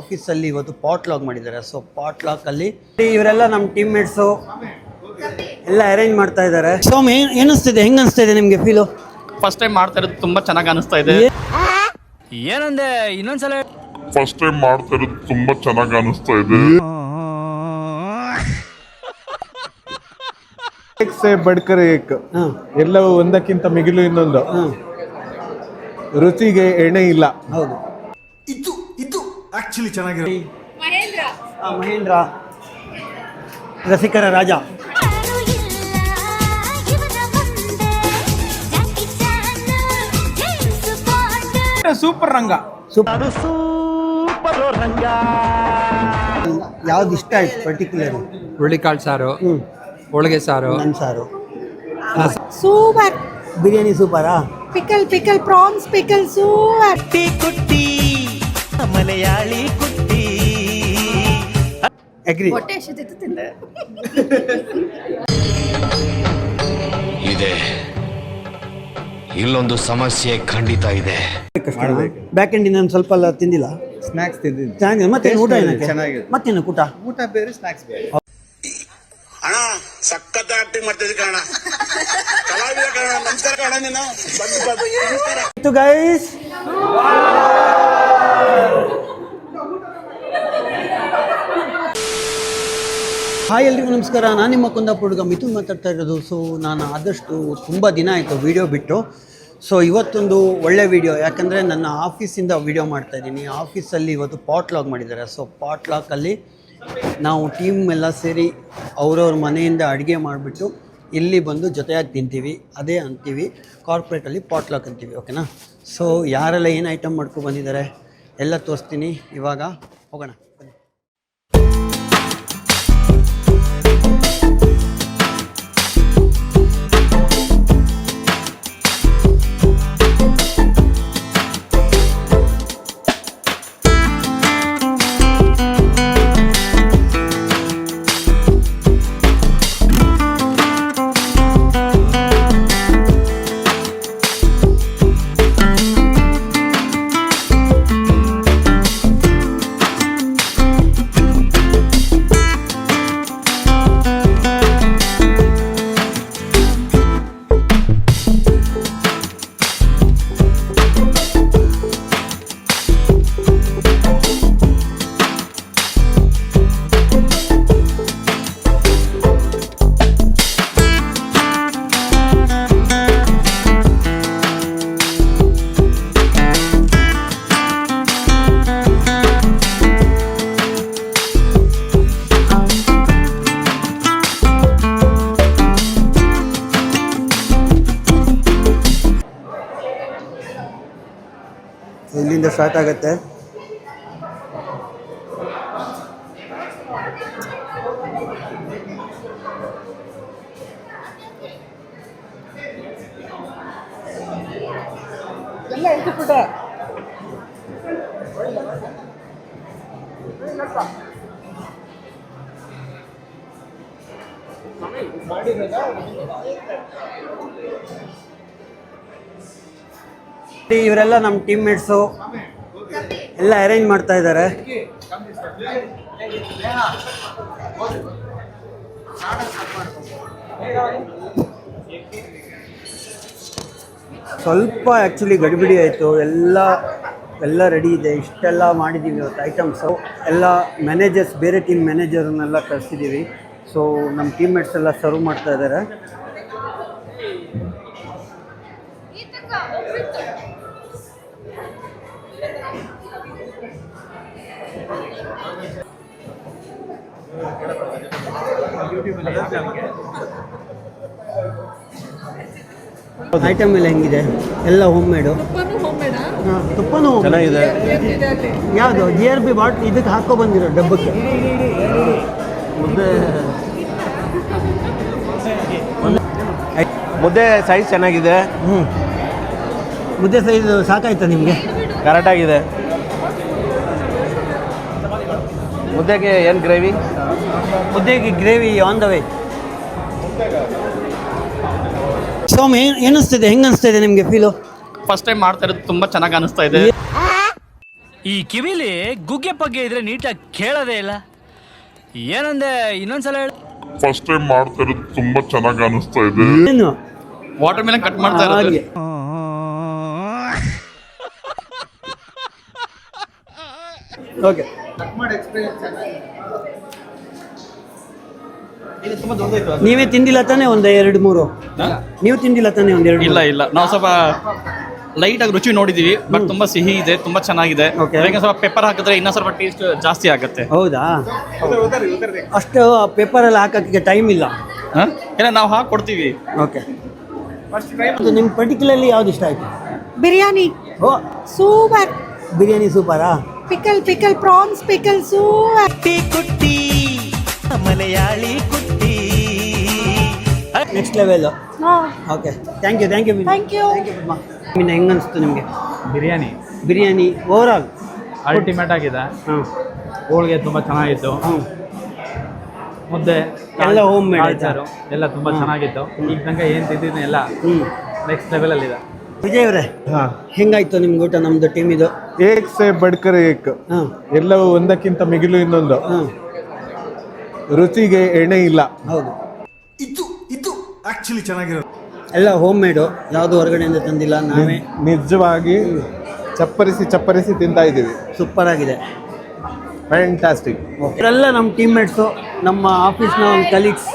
Office ಅಲ್ಲಿ ಇವತ್ತು potluck ಮಾಡಿದ್ದಾರೆ. ಸೊ ಪಾಟ್ ಲಾಕಲ್ಲಿ ಇವರೆಲ್ಲ ನಮ್ಮ ಟೀಮ್ಮೇಟ್ಸು ಎಲ್ಲ ಅರೇಂಜ್ ಮಾಡ್ತಾ ಇದ್ದಾರೆ. ಸೋಮ್ ಏನು ಹೆಂಗ್ ಅನಿಸ್ತಾ ಇದೆ ನಿಮಗೆ ಫೀಲು ಫಸ್ಟ್ ಟೈಮ್ ಮಾಡ್ತಾ ಇರೋದು ತುಂಬಾ ಚೆನ್ನಾಗಿ ಅನಿಸ್ತಾ ಇದೆ. ಏನಂದೆ? ಇನ್ನೊಂದ್ಸಲ ಫಸ್ಟ್ ಟೈಮ್ ಮಾಡ್ತಾ ಇರೋದು ತುಂಬಾ ಚೆನ್ನಾಗಿ ಅನಿಸ್ತಾ ಇದೆ. ಸೇ ಬಡ್ಕರ್ ಏಕ್. ಎಲ್ಲವೂ ಒಂದಕ್ಕಿಂತ ಮಿಗಿಲು ಇನ್ನೊಂದು. ರುಚಿಗೆ ಎಣ್ಣೆ ಇಲ್ಲ. ಹೌದು. ಆಕ್ಚುಲಿ ಚೆನ್ನಾಗಿರೋ ಆ, ಮಹೇಂದ್ರ. ರಸಿಕರ ರಾಜ. Super Ranga. Super super Ranga. ಯಾವ್ದು ಇಷ್ಟ ಆಯ್ತು ಪರ್ಟಿಕ್ಯುಲರ್ ಹುರುಳಿಕಾಳು ಸಾರು ಹ್ಮ್. ಹೋಳಿಗೆ ಸಾರು. ನನ್ನ ಸಾರು. Super. Biryani ಸೂಪರಾ? Pickle pickle prawns pickle super. Agri ಇದೆ. ಇಲ್ಲೊಂದು ಸಮಸ್ಯೆ ಖಂಡಿತ ಇದೆ. ಬ್ಯಾಕ್ ಎಂಡ್ ಇನ್ನೊಂದು ಸ್ವಲ್ಪ ಎಲ್ಲ ತಿಂದಿಲ್ಲ? ಸ್ನಾಕ್ಸ್ ತಿಂದಿದ್ದೆ ಚೆನ್ನಾಗಿದೆ. ಮತ್ತೆ ಊಟ ಏನಕ್ಕೆ? ಚೆನ್ನಾಗಿದೆ. ಮತ್ತೇನು ಊಟ? ಊಟ ಬೇರೆ ಸ್ನಾಕ್ಸ್ ಬೇರೆ. ಅಣ್ಣ ಸಖತ್ ಆಕ್ಟಿಂಗ್ ಮಾಡ್ತಿದ್ದೆ ಕಣ ಕಲಾವಿದ ಕಣ ನಮಸ್ಕಾರ ಕಣ ನೀನು. ಬಂದು ಬಂದು. ನಮಸ್ಕಾರ ಗೈಸ್ ಹಾಯ್ ಎಲ್ರಿಗೂ ನಮಸ್ಕಾರ. ನಾನು ನಿಮ್ಮ ಕುಂದಾಪುರ ಮಿಥುನ್ ಮಾತಾಡ್ತಾ ಇರೋದು. ಸೊ ನಾನು ಆದಷ್ಟು ತುಂಬ ದಿನ ಆಯಿತು ವಿಡಿಯೋ ಬಿಟ್ಟು. ಸೊ ಇವತ್ತೊಂದು ಒಳ್ಳೆ ವಿಡಿಯೋ ಯಾಕಂದರೆ ನನ್ನ ಆಫೀಸಿಂದ ವಿಡಿಯೋ ಮಾಡ್ತಾ ಇದ್ದೀನಿ. ಆಫೀಸಲ್ಲಿ ಇವತ್ತು ಪಾಟ್ ಲಾಗ್ ಮಾಡಿದ್ದಾರೆ. ಸೊ ಪಾಟ್ ಲಾಕಲ್ಲಿ ನಾವು ಟೀಮ್ ಎಲ್ಲ ಸೇರಿ ಅವ್ರವ್ರ ಮನೆಯಿಂದ ಅಡುಗೆ ಮಾಡಿಬಿಟ್ಟು ಇಲ್ಲಿ ಬಂದು ಜೊತೆಯಾಗಿ ತಿಂತೀವಿ. ಅದೇ ಅಂತೀವಿ. ಕಾರ್ಪೊರೇಟಲ್ಲಿ ಪಾಟ್ ಲಾಕ್ ಅಂತೀವಿ. ಓಕೆನಾ ಸೊ ಯಾರೆಲ್ಲ ಏನು ಐಟಮ್ ಮಾಡ್ಕೊಂಡು ಬಂದಿದ್ದಾರೆ? ಎಲ್ಲ ತೋರಿಸ್ತೀನಿ. ಇವಾಗ ಹೋಗೋಣ. ಬನ್ನಿ ಇಲ್ಲಿಂದ ಸ್ಟಾರ್ಟ್ ಆಗುತ್ತೆ ಇವರೆಲ್ಲ ನಮ್ಮ ಟೀಮ್ ಮೇಟ್ಸು ಎಲ್ಲ ಅರೇಂಜ್ ಮಾಡ್ತಾ ಇದ್ದಾರೆ. ಸ್ವಲ್ಪ ಆ್ಯಕ್ಚುಲಿ ಗಡಿಬಿಡಿ ಆಯಿತು. ಎಲ್ಲ ಎಲ್ಲ ರೆಡಿ ಇದೆ. ಇಷ್ಟೆಲ್ಲ ಮಾಡಿದ್ದೀವಿ ಇವತ್ತು ಐಟಮ್ಸು ಎಲ್ಲ ಮ್ಯಾನೇಜರ್ಸ್ ಬೇರೆ ಟೀಮ್ ಮ್ಯಾನೇಜರ್ನೆಲ್ಲ ಕಳಿಸಿದ್ದೀವಿ ಸೊ ನಮ್ಮ ಟೀಮ್ಮೇಟ್ಸ್ ಎಲ್ಲ ಸರ್ವ್ ಮಾಡ್ತಾ ಇದ್ದಾರೆ. ಐಟಮ್ ಎಲ್ಲ ಹೆಂಗಿದೆ? ಎಲ್ಲ ಹೋಮ್ ಮೇಡು ತುಪ್ಪನೂ ಚೆನ್ನಾಗಿದೆ. ಯಾವುದು? ಜಿ ಆರ್ ಬಿ ಬಾಟ್ ಇದಕ್ಕೆ ಹಾಕೋ ಬಂದಿರೋ ಡಬ್ಬಕ್ಕೆ. ಮುದ್ದೆ. ಮುದ್ದೆ ಸೈಜ್ ಚೆನ್ನಾಗಿದೆ. ಹ್ಞೂ ಮುದ್ದೆ ಸೈಜ್ ಸಾಕಾಯ್ತಾ ನಿಮಗೆ? ಕರೆಕ್ಟಾಗಿದೆ ಮುದ್ದೆಗೆ ಏನು ಗ್ರೇವಿ ಮುದ್ದೆಗೆ ಗ್ರೇವಿ ಆನ್ ದ ವೇ ಸ್ವಾಮಿ ಏನು ಏನಿಸ್ತಿದೆ? ಹೆಂಗೆ ಅನಿಸ್ತಿದೆ ನಿಮಗೆ ಫೀಲು ಫಸ್ಟ್ ಟೈಮ್ ಮಾಡ್ತಾ ಇರೋದು ತುಂಬಾ ಚೆನ್ನಾಗಿ ಅನಿಸ್ತಾ ಇದೆ. ಈ ಕಿವಿಲಿ ಗುಗ್ಗೆ ಪಗ್ಗೆ ಇದ್ರೆ ನೀಟಾಗಿ ಕೇಳೋದೇ ಇಲ್ಲ. ಏನಂದೆ ಇನ್ನೊಂದ್ಸಲ ಹೇಳು. ಫಸ್ಟ್ ಟೈಮ್ ಮಾಡ್ತಾ ಇರೋದು ತುಂಬಾ ಚೆನ್ನಾಗಿ ಅನಿಸ್ತಾ ಇದೆ. ಏನು? ವಾಟರ್ ಮೇಲೆ ಕಟ್ ಮಾಡ್ತಾ ಇರೋದು. ಹಾಗೆ. ಓಕೆ ನೀವೇ ತಿಂದಿಲ್ಲ ತಾನೇ ಒಂದು ಎರಡು ಮೂರು? ನೀವು ತಿಂದಿಲ್ಲ ತಾನೇ ಒಂದು ಎರಡು ಇಲ್ಲ ಇಲ್ಲ. ನಾವು ಸ್ವಲ್ಪ ಲೈಟ್ ಆಗಿ ರುಚಿ ನೋಡಿದೀವಿ ಬಟ್ ತುಂಬಾ ಸಿಹಿ ಇದೆ ತುಂಬಾ ಚೆನ್ನಾಗಿದೆ. Okay. ಸ್ವಲ್ಪ ಪೆಪ್ಪರ್ ಹಾಕಿದ್ರೆ ಇನ್ನೂ ಸ್ವಲ್ಪ ಟೇಸ್ಟ್ ಜಾಸ್ತಿ ಆಗುತ್ತೆ. ಹೌದಾ? ಅಷ್ಟು ಪೇಪರಲ್ಲಿ ಹಾಕಕ್ಕೆ ಟೈಮ್ ಇಲ್ಲ. ಹ? ಇಲ್ಲ ನಾವು ಹಾಕಿ ಕೊಡ್ತೀವಿ. ಓಕೆ ನಿಮ್ಗೆ ಪರ್ಟಿಕ್ಯುಲರ್ಲಿ ಯಾವ್ದು ಇಷ್ಟ ಆಯ್ತು? Biryani. Oh. Super. Biryani ಸೂಪರಾ? Pickle pickle prawns pickle super. Next level okay thank you thank you thank you ಇನ್ನು ಹೆಂಗೆ ಅನಿಸ್ತು ನಿಮಗೆ? Biryani. Biryani overall ultimate ಆಗಿದೆ. ಹಾಂ. ಹೋಳಿಗೆ ತುಂಬ ಚೆನ್ನಾಗಿತ್ತು. ಹ್ಞೂ ಮುದ್ದೆ ಎಲ್ಲ ಹೋಮ್ ಮೇಡ್? ಎಲ್ಲ ತುಂಬ ಚೆನ್ನಾಗಿತ್ತು. ಈಗ ತನಕ ಏನು ತಿಂದಿದ್ದೀನಿ ಎಲ್ಲ ಹ್ಞೂ ನೆಕ್ಸ್ಟ್ ಲೆವೆಲಲ್ಲಿದೆ ಅಲ್ಲಿ ಇದೆ. ವಿಜಯ್ ಅವರೇ ಹಾಂ. ಹೆಂಗಾಯ್ತು ನಿಮ್ಗೆ ಊಟ ನಮ್ಮದು ಟೀಮ್ ಇದು? ಏಕ್ ಸೇ ಬಡ್ಕರ್ ಏಕ್. ಹಾಂ. ಎಲ್ಲವೂ ಒಂದಕ್ಕಿಂತ ಮಿಗಿಲು ಇನ್ನೊಂದು. ಹಾಂ. ರುಚಿಗೆ ಎಣ್ಣೆ ಇಲ್ಲ. ಹೌದು. ಇದು ಇದು ಆಕ್ಚುಲಿ ಚೆನ್ನಾಗಿರೋದು. ಎಲ್ಲ ಹೋಮ್ ಮೇಡು ಯಾವುದು ಹೊರಗಡೆಯಿಂದ ತಂದಿಲ್ಲ ನಾವೇ. ನಿಜವಾಗಿ ಚಪ್ಪರಿಸಿ ಚಪ್ಪರಿಸಿ ತಿಂತಾ ಇದ್ದೀವಿ. ಸೂಪರ್ ಆಗಿದೆ. ಫ್ಯಾಂಟಾಸ್ಟಿಕ್ ಇವರೆಲ್ಲ ನಮ್ಮ ಟೀಮ್ಮೇಟ್ಸು ನಮ್ಮ ಆಫೀಸ್ನ ಒಂದು ಕಲೀಗ್ಸ್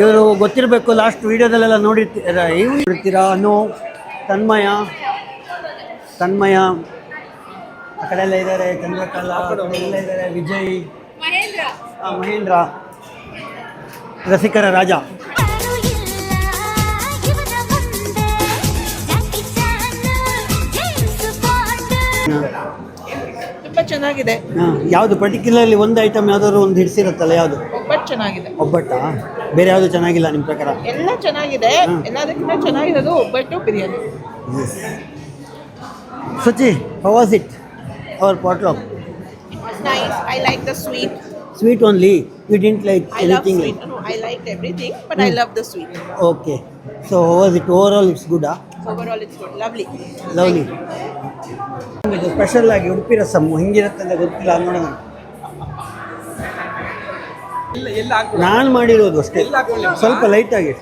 ಇವರು ಗೊತ್ತಿರಬೇಕು ಲಾಸ್ಟ್ ವೀಡಿಯೋದಲ್ಲೆಲ್ಲ ನೋಡಿರ್ತೀರ ಇವ್ರು ಇರ್ತೀರಾ ಅನು ತನ್ಮಯ ತನ್ಮಯ. ಆ ಕಡೆ ಎಲ್ಲ ಇದ್ದಾರೆ ಚಂದ್ರಕಲಾ ಆ ಎಲ್ಲ ಇದ್ದಾರೆ ವಿಜಯ್. ಮಹೇಂದ್ರ ರಸಿಕರ ರಾಜ. ತುಂಬಾ ಚೆನ್ನಾಗಿದೆ. ಹಾಂ ಯಾವುದು ಪರ್ಟಿಕ್ಯುಲರ್ಲಿ ಒಂದು ಐಟಮ್ ಯಾವ್ದಾದ್ರು ಒಂದು ಹಿಡಿಸಿರುತ್ತಲ್ಲ ಯಾವುದು? ಒಬ್ಬಟ್ಟು ಚೆನ್ನಾಗಿದೆ. ಒಬ್ಬಟ್ಟಾ? ಬೇರೆ ಯಾವುದು ಚೆನ್ನಾಗಿಲ್ಲ ನಿಮ್ಮ ಪ್ರಕಾರ? ಎಲ್ಲ ಚೆನ್ನಾಗಿದೆ. ಎಲ್ಲದಕ್ಕಿಂತ ಚೆನ್ನಾಗಿರೋದು ಒಬ್ಬಟ್ಟು biryani. Sachi was it our potluck nice I like the sweet sweet only you didn't like I love anything sweet I like everything but I love the sweet okay so was it overall it's good overall it's good lovely lovely ಇದು special ಆಗಿ ಉಡುಪಿ ರಸಮ್ಮು ಹೆಂಗಿರುತ್ತೆ ಅಂತ ಗೊತ್ತಿಲ್ಲ ನೋಡೋಣ. ನಾನು ಮಾಡಿರೋದು ಅಷ್ಟೇ. ಸ್ವಲ್ಪ ಲೈಟಾಗಿ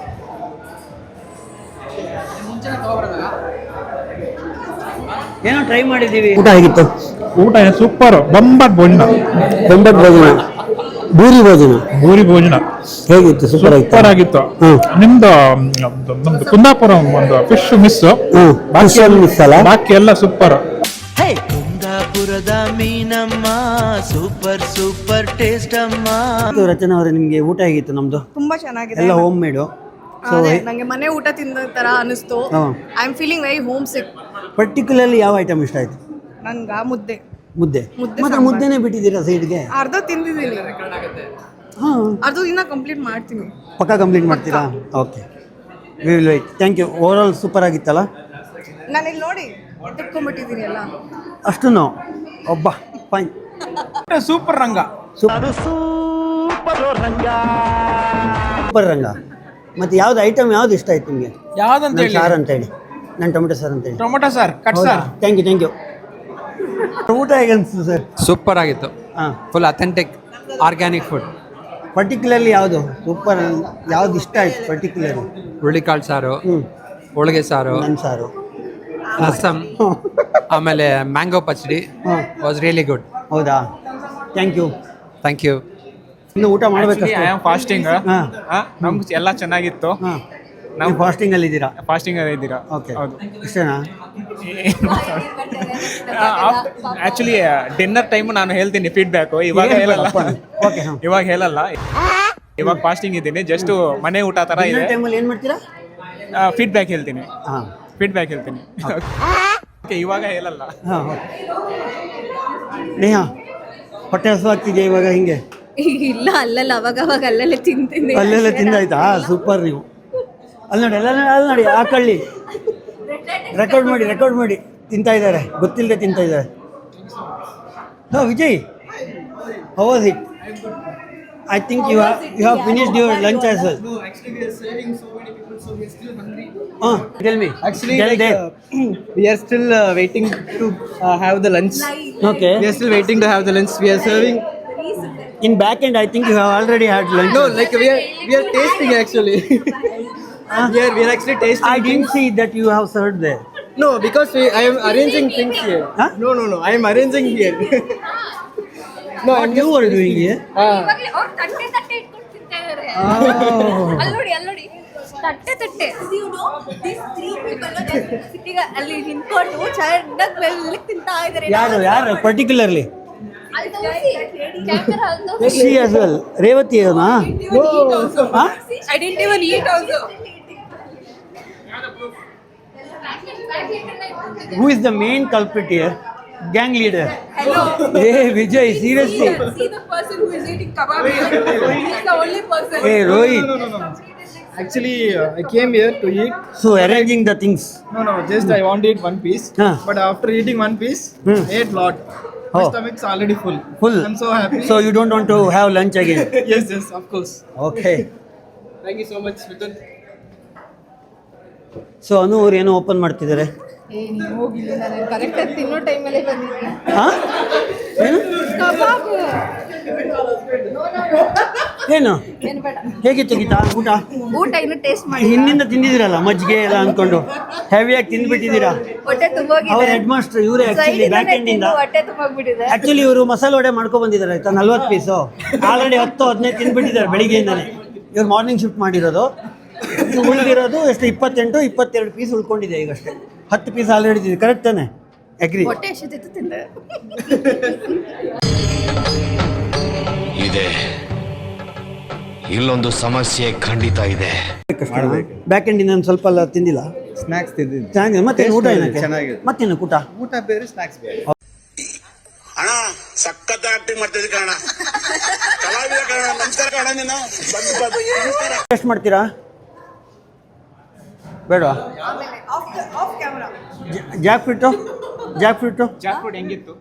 ಏನೋ ಟ್ರೈ ಮಾಡಿದ್ದೀವಿ. ಊಟ ಆಗಿತ್ತು ಊಟ ಸೂಪರ್ ಬಂಬಟ್ ಭೋಜನ ಬೆಂಬಟ್ ಭೋಜನ ಬೂರಿ ಭೋಜನ? ಭೂರಿ ಭೋಜನ. ಹೇಗಿತ್ತು? ಸೂಪರ್ ಆಗಿತ್ತು? ಸೂಪರ್ ಆಗಿತ್ತು. ನಿಮ್ದು ನಮ್ದು ಕುಂದಾಪುರ ಒಂದು ಫಿಶ್ ಮಿಸ್ ಬಾಕಿ ಮಿಸ್ ಅಲ್ಲ? ಬಾಕಿ ಎಲ್ಲ ಸೂಪರ್ ಕುಂದಾಪುರದ ಮೀನಮ್ಮ ಸೂಪರ್ ಸೂಪರ್ ಟೇಸ್ಟ್ ಅಮ್ಮ. ರಚನಾ ಅವರೇ ನಿಮಗೆ ಊಟ ಹೇಗಿತ್ತು ನಮ್ದು? ತುಂಬಾ ಚೆನ್ನಾಗಿದೆ ಎಲ್ಲ ಹೋಮ್ ಮೇಡು ಅದೇ ನಂಗೆ ಮನೆ ಊಟ ತಿಂದ ತರ ಅನಿಸ್ತು. ಹಾಂ. I am feeling very homesick particularly ಯಾವ ಐಟಮ್ ಇಷ್ಟ ಆಯ್ತು? ನನ್ಗ ಮುದ್ದೆ. ಮುದ್ದೆ. ಮತ್ತೆ ಮಾತ್ರ. ಮುದ್ದೆನೇ ಬಿಟ್ಟಿದ್ದೀರಾ ಸೈಡ್ಗೆ ಅರ್ಧ ತಿಂದಿದ್ದೀನಿ. ಹಾಂ. ಅದು ಇನ್ನ ಕಂಪ್ಲೀಟ್ ಮಾಡ್ತೀನಿ. ಪಕ್ಕ ಕಂಪ್ಲೀಟ್ ಮಾಡ್ತೀರಾ? Okay we will wait thank you overall super ಆಗಿತ್ತಲ್ಲ? ನಾನು ಇಲ್ಲಿ ನೋಡಿ ತಿಳ್ಕೊಂಬಿಟ್ಟಿದ್ದೀನಿ ಎಲ್ಲ. ಅಷ್ಟು ಒಬ್ಬ fine super Ranga. Super. Ranga. ಮತ್ತೆ ಯಾವ್ದು ಐಟಮ್ ಯಾವ್ದು ಇಷ್ಟ ಆಯ್ತು ನಿಮಗೆ? ಯಾವ್ದಂತ ಹೇಳಿ. ಸಾರು ಅಂತ ಹೇಳಿ. ನಾನು ಟೊಮೆಟೊ ಸರ್ ಅಂತ ಹೇಳಿ. Tomato sir cut thank you thank you ಊಟ ಹೇಗೆ ಅನಿಸ್ತು ಸರ್? ಸೂಪರ್ ಆಗಿತ್ತು. ಹಾಂ. Full authentic organic food particularly ಯಾವುದು? ಸೂಪರ್ ಯಾವ್ದು ಇಷ್ಟ ಆಯ್ತು ಪರ್ಟಿಕ್ಯುಲರ್ ಹುರುಳಿಕಾಳು ಸಾರು ಹ್ಞೂ ಹೋಳಿಗೆ ಸಾರು ನನ್ನ ಸಾರು. ರಸಮ್ ಆಮೇಲೆ ಮ್ಯಾಂಗೋ ಪಚಡಿ. ವಾಸ್ ರಿಯಲಿ ಗುಡ್ ಹೌದಾ? ಥ್ಯಾಂಕ್ ಯು ಥ್ಯಾಂಕ್ ಯು ಇನ್ನು ಊಟ ಮಾಡಬೇಕು ಐ ಆಮ್ ಫಾಸ್ಟಿಂಗ್ ಹಾಂ ನಮ್ಗೆ ಎಲ್ಲ ಚೆನ್ನಾಗಿತ್ತು. ಹಾಂ. ನೀವು ಫಾಸ್ಟಿಂಗಲ್ಲಿ ಇದ್ದೀರಾ ಫಾಸ್ಟಿಂಗ್ ಅಲ್ಲಿ ಇದ್ದೀರಾ? ಓಕೆ ಹೌದು. ಇಷ್ಟೇನಾ? ಆಕ್ಚುಲಿ ಡಿನ್ನರ್ ಟೈಮ್ ನಾನು ಹೇಳ್ತೀನಿ ಫೀಡ್ಬ್ಯಾಕ್. ಇವಾಗ ಹೇಳಲ್ಲ. ಓಕೆ ಇವಾಗ ಹೇಳಲ್ಲ. ಇವಾಗ ಫಾಸ್ಟಿಂಗ್ ಇದ್ದೀನಿ. ಜಸ್ಟ್ ಮನೆ ಊಟ ತರ ಇದೆ. ಟೈಮಲ್ಲಿ ಏನು ಮಾಡ್ತೀರಾ? ಫೀಡ್ಬ್ಯಾಕ್ ಹೇಳ್ತೀನಿ. ಹಾಂ. ಫೀಡ್ಬ್ಯಾಕ್ ಹೇಳ್ತೀನಿ. ಓಕೆ ಇವಾಗ ಹೇಳಲ್ಲ. ಹಾಂ ನೇಹಾ ಹೊಟ್ಟೆ ಆಗ್ತಿದೆ ಇವಾಗ ಹಿಂಗೆ? ಇಲ್ಲ ಅಲ್ಲಲ್ಲ ಅವಾಗ ಅವಾಗ ಅಲ್ಲಲ್ಲೇ ತಿಂತೀನಿ. ಅಲ್ಲೆಲ್ಲ ತಿಂದಾಯ್ತಾ? ಸೂಪರ್ ನೀವು. ಅಲ್ಲಿ ನೋಡಿ ಅಲ್ಲ ನೋಡಿ ಅಲ್ಲಿ ನೋಡಿ ಆ ಕಳ್ಳಿ. ರೆಕಾರ್ಡ್ ಮಾಡಿ ರೆಕಾರ್ಡ್ ಮಾಡಿ. ತಿಂತ ಇದ್ದಾರೆ. ಗೊತ್ತಿಲ್ಲದೆ ತಿಂತ ಇದ್ದಾರೆ. ಹಾಂ ವಿಜಯ್. ಹೌದು it I think you have you have finished your lunch as well ಹಾಂ tell me actually we are still waiting to have the lunch okay we still waiting to have the lunch we are serving in back I think you have already had lunch no like are tasting actually we Here we are actually tasting. I didn't things. see that you have served there. No, because we, I am arranging things here. Huh? No, no, no. I am arranging here. no, What I'm you are doing here? Ah, Oh. ಅಲ್ಲಿ ನೋಡಿ ಅಲ್ಲಿ ನೋಡಿ ತಟ್ಟೆ ತಟ್ಟೆ ಅಲ್ಲಿ ನಿಂತ್ಕೊಂಡು ಚೆನ್ನಾಗಿ ತಿಂತಾ ಯಾರು ಯಾರು particularly Revathi I didn't even eat also Who is the main culprit here? Gang leader. Hello. Hey Vijay, seriously. See, see the person who is eating kebab. He's the only person. Hey Rohit. No, no, no, no. Actually, uh, I came here to eat. So arranging the things. No, no, just I wanted one piece. Huh. But after eating one piece, hmm. I ate lot. My Oh. stomach's already full. Full. I'm so happy. So you don't want to have lunch again. yes, yes, of course. Okay. Thank you so much, Vitan. So Anu ಅವ್ರು ಏನೋ open ಮಾಡ್ತಿದ್ದಾರೆ. ಏನು? ಹೇಗಿತ್ತು ಗೀತಾ ಊಟ? ಊಟ ಇನ್ನು taste ಮಾಡಿ ಹಿಂದಿಂದ ತಿಂದಿದ್ದೀರಲ್ಲ ಮಜ್ಜಿಗೆ ಎಲ್ಲ ಅನ್ಕೊಂಡು. ಹೆವಿಯಾಗಿ ತಿಂದ್ಬಿಟ್ಟಿದ್ದೀರಾ? ಹೊಟ್ಟೆ ಅವ್ರ ಹೆಡ್ ಮಾಸ್ಟರ್ ಇವರೇ ಆಕ್ಚುಲಿ ಬ್ಯಾಕ್ ಎಂಡ್ ಇಂದ. ಹೊಟ್ಟೆ ತುಂಬೋಗ್ಬಿಟ್ಟಿದೆ ಆಕ್ಚುಲಿ ಇವರು ಮಸಾಲೆ ವಡೆ ಮಾಡ್ಕೊ ಬಂದಿದ್ದಾರೆ ಆಯ್ತಾ? ನಲ್ವತ್ತು ಪೀಸು ಆಲ್ರೆಡಿ ಹತ್ತು ಹದಿನೈದು ತಿಂದ್ಬಿಟ್ಟಿದ್ದಾರೆ ಬೆಳಿಗ್ಗೆಯಿಂದಾನೆ. ಇವ್ರು ಮಾರ್ನಿಂಗ್ ಶಿಫ್ಟ್ ಮಾಡಿರೋದು. ಉಳಿದಿರೋದು ಎಷ್ಟು ಇಪ್ಪತ್ತೆಂಟು ಇಪ್ಪತ್ತೆರಡು ಪೀಸ್ ಉಳ್ಕೊಂಡಿದೆ ಈಗಷ್ಟೇ. ಹತ್ತು ಪೀಸ್ ಆಲ್ರೆಡಿ ಇದೆ ಕರೆಕ್ಟ್ ತಾನೆ? ಅಗ್ರಿ ಇದೆ. ಇಲ್ಲೊಂದು ಸಮಸ್ಯೆ ಖಂಡಿತ ಇದೆ. ಬ್ಯಾಕ್ ಎಂಡ್ ಇಂದ ಸ್ವಲ್ಪ ಎಲ್ಲ ತಿಂದಿಲ್ಲ? ಸ್ನಾಕ್ಸ್ ತಿಂದಿದ್ದು ಮತ್ತೆ ಊಟ ಏನಕ್ಕೆ? ಚೆನ್ನಾಗಿದೆ. ಮತ್ತೇನು ಊಟ? ಊಟ ಬೇರೆ ಸ್ನಾಕ್ಸ್ ಬೇರೆ. ಅಣ್ಣ ಸಖತ್ ಆಕ್ಟಿಂಗ್ ಮಾಡ್ತಿದ್ದೆ ಕಣ ಕಲಾವಿದ ಕಣ ನಮಸ್ಕಾರ ಕಣ ನೀನು. ಬಂದು ಬಂದು ಟೆಸ್ಟ್ ಮಾಡ್ತೀರಾ? ಬೇಡವಾ? Off camera jackfruit jackfruit ಹೆಂಗಿತ್ತು?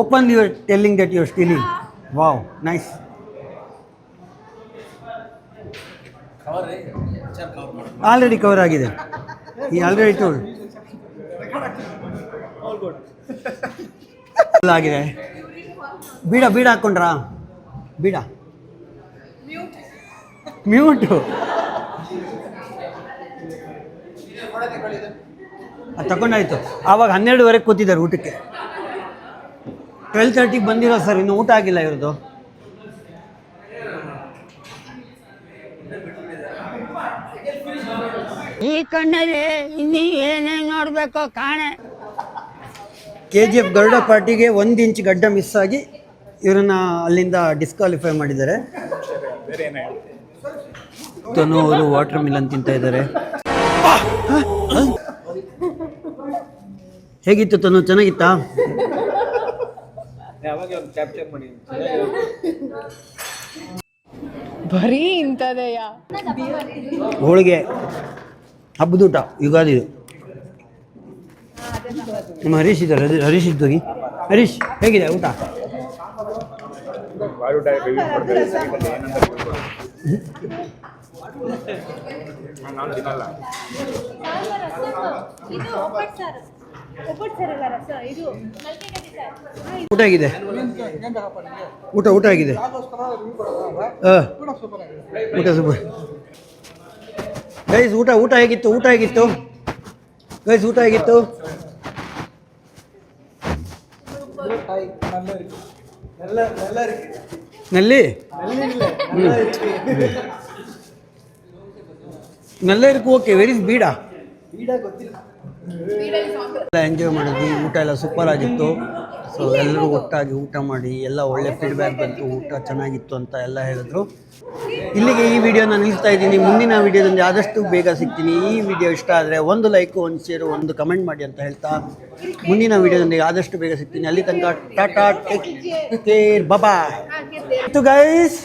Open your telling that your stealing wow nice already cover ಆಗಿದೆ. ಈ ಆಲ್ರೆಡಿ ಟೋಲ್ಡ್ ಆಗಿದೆ. ಬೀಡ ಬೀಡ ಹಾಕೊಂಡ್ರಾ? ಬೀಡ. ಮ್ಯೂಟು ಅದು ತಗೊಂಡಾಯ್ತು. ಆವಾಗ ಹನ್ನೆರಡುವರೆಗೆ ಕೂತಿದ್ದಾರೆ ಊಟಕ್ಕೆ. ಟ್ವೆಲ್ ತರ್ಟಿಗೆ ಬಂದಿರೋ ಸರ್ ಇನ್ನು ಊಟ ಆಗಿಲ್ಲ ಇವ್ರದ್ದು. ಈ ಕಣ್ಣಲ್ಲಿ ಇನ್ನೂ ಏನೇನು ನೋಡಬೇಕು ಕಾಣೆ. ಕೆ ಜಿ ಎಫ್ ಗರುಡ ಪಾರ್ಟಿಗೆ ಒಂದು ಇಂಚ್ ಗಡ್ಡ ಮಿಸ್ ಆಗಿ ಇವರನ್ನ ಅಲ್ಲಿಂದ ಡಿಸ್ಕ್ವಾಲಿಫೈ ಮಾಡಿದ್ದಾರೆ. ತನು ಅವರು ವಾಟರ್ ಮಿಲನ್ ತಿಂತಾ ಇದ್ದಾರೆ. ಹೇಗಿತ್ತು ತನು? ಚೆನ್ನಾಗಿತ್ತಾ? ಯಾವಾಗ ಕ್ಯಾಪ್ಚರ್ ಮಾಡಿ ಬರೀ ಇಂಥದೆಯಾ? ಹೋಳಿಗೆ ಹಬ್ಬದೂಟ ಯುಗಾದಿದು ನಮ್ಮ ಹರೀಶ್ ಇದ್ದಾರೆ ಹರಿ- ಹರೀಶ್ ಇದ್ದೋಗಿ ಹರೀಶ್ ಹೇಗಿದೆ ಊಟ? ಇದು ತಿನ್ನಲ್ಲ ಊಟ ಆಗಿದೆ ಊಟ ಊಟ ಆಗಿದೆ ಊಟ ಸೂಪರ್ ಗೈಸ್ ಊಟ ಊಟ ಹೇಗಿತ್ತು? ಊಟ ಹೇಗಿತ್ತು? ಗೈಸ್ ಊಟ ಹೇಗಿತ್ತು? ನಲ್ಲಿ? ನಲ್ಲೇರಿಗೂ ಓಕೆ ವೆರಿ ಇಸ್ ಬೀಡಾ? ಗೊತ್ತಿಲ್ಲ. ಎಂಜಾಯ್ ಮಾಡಿದ್ವಿ ಊಟ ಎಲ್ಲ ಸೂಪರ್ ಆಗಿತ್ತು. ಸೊ ಎಲ್ಲರೂ ಒಟ್ಟಾಗಿ ಊಟ ಮಾಡಿ ಎಲ್ಲ ಒಳ್ಳೆ ಫೀಡ್ಬ್ಯಾಕ್ ಬಂತು ಊಟ ಚೆನ್ನಾಗಿತ್ತು ಅಂತ ಎಲ್ಲ ಹೇಳಿದ್ರು. ಇಲ್ಲಿಗೆ ಈ ವಿಡಿಯೋನ ನಿಲ್ಲಿಸ್ತಾ ಇದ್ದೀನಿ. ಮುಂದಿನ ವಿಡಿಯೋದಲ್ಲಿ ಆದಷ್ಟು ಬೇಗ ಸಿಗ್ತೀನಿ. ಈ ವಿಡಿಯೋ ಇಷ್ಟ ಆದರೆ ಒಂದು ಲೈಕು ಒಂದು ಶೇರು ಒಂದು ಕಮೆಂಟ್ ಮಾಡಿ ಅಂತ ಹೇಳ್ತಾ ಮುಂದಿನ ವಿಡಿಯೋದೊಂದಿಗೆ ಆದಷ್ಟು ಬೇಗ ಸಿಗ್ತೀನಿ. ಅಲ್ಲಿ ತನಕ ಟಾಟಾ ಟೇಕ್ ಕೇರ್ ಬಬಾ ಟು ಗೈಸ್